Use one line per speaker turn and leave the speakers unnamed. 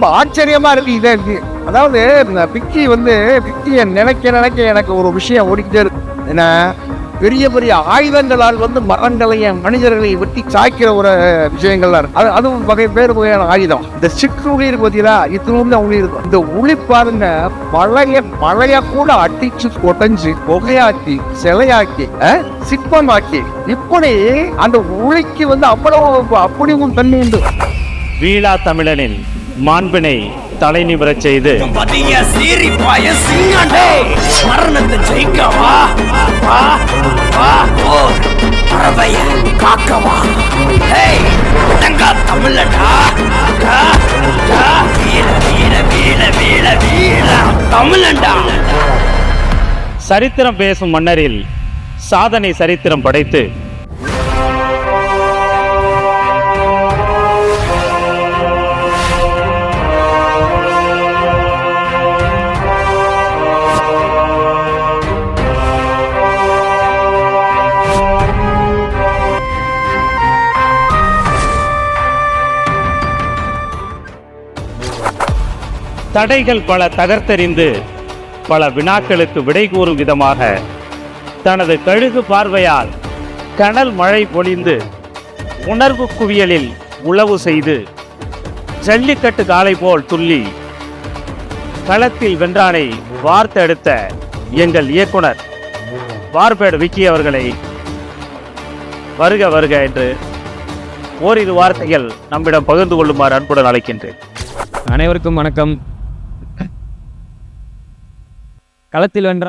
ரொம்ப ஆச்சரியமா இருக்கு இதே இருக்கு. அதாவது இந்த பிக்கி வந்து பிக்கியை நினைக்க நினைக்க எனக்கு ஒரு விஷயம் ஓடிக்கிட்டே இருக்கு. ஏன்னா பெரிய பெரிய ஆயுதங்களால் வந்து மரங்களையும் மனிதர்களை வெட்டி சாய்க்கிற ஒரு விஷயங்கள்லாம் இருக்கு. அது அதுவும் வகை பேர் வகையான ஆயுதம். இந்த சிற்று உளி இருக்கு பார்த்தீங்களா இத்திலும் தான் உளி இருக்கும். இந்த உளி பாருங்க மழைய பழைய கூட அடிச்சு கொடைஞ்சு புகையாக்கி சிலையாக்கி சிற்பமாக்கி இப்படி அந்த உளிக்கு வந்து அவ்வளவு அப்படியும் தண்ணி உண்டு.
வீழா தமிழனின் மாண்பினை தலை நிமிரச் செய்து. சரித்திரம் பேசும் மன்னரில் சாதனை சரித்திரம் படைத்து தடைகள் பல தகர்த்தெறிந்து பல வினாக்களுக்கு விடை கூறும் விதமாக தனது கழுகு பார்வையால் கனல் மழை பொழிந்து உணர்வு குவியலில் உளவு செய்து ஜல்லிக்கட்டு காலை போல் துள்ளி களத்தில் வென்றானை வார்த்தெடுத்த எங்கள் இயக்குனர் வார்பேடு விக்கி அவர்களை வருக வருக என்று ஓரிரு வார்த்தைகள் நம்மிடம் பகிர்ந்து கொள்ளுமாறு அன்புடன் அழைக்கின்றேன்.
அனைவருக்கும் வணக்கம். களத்தில் வென்ற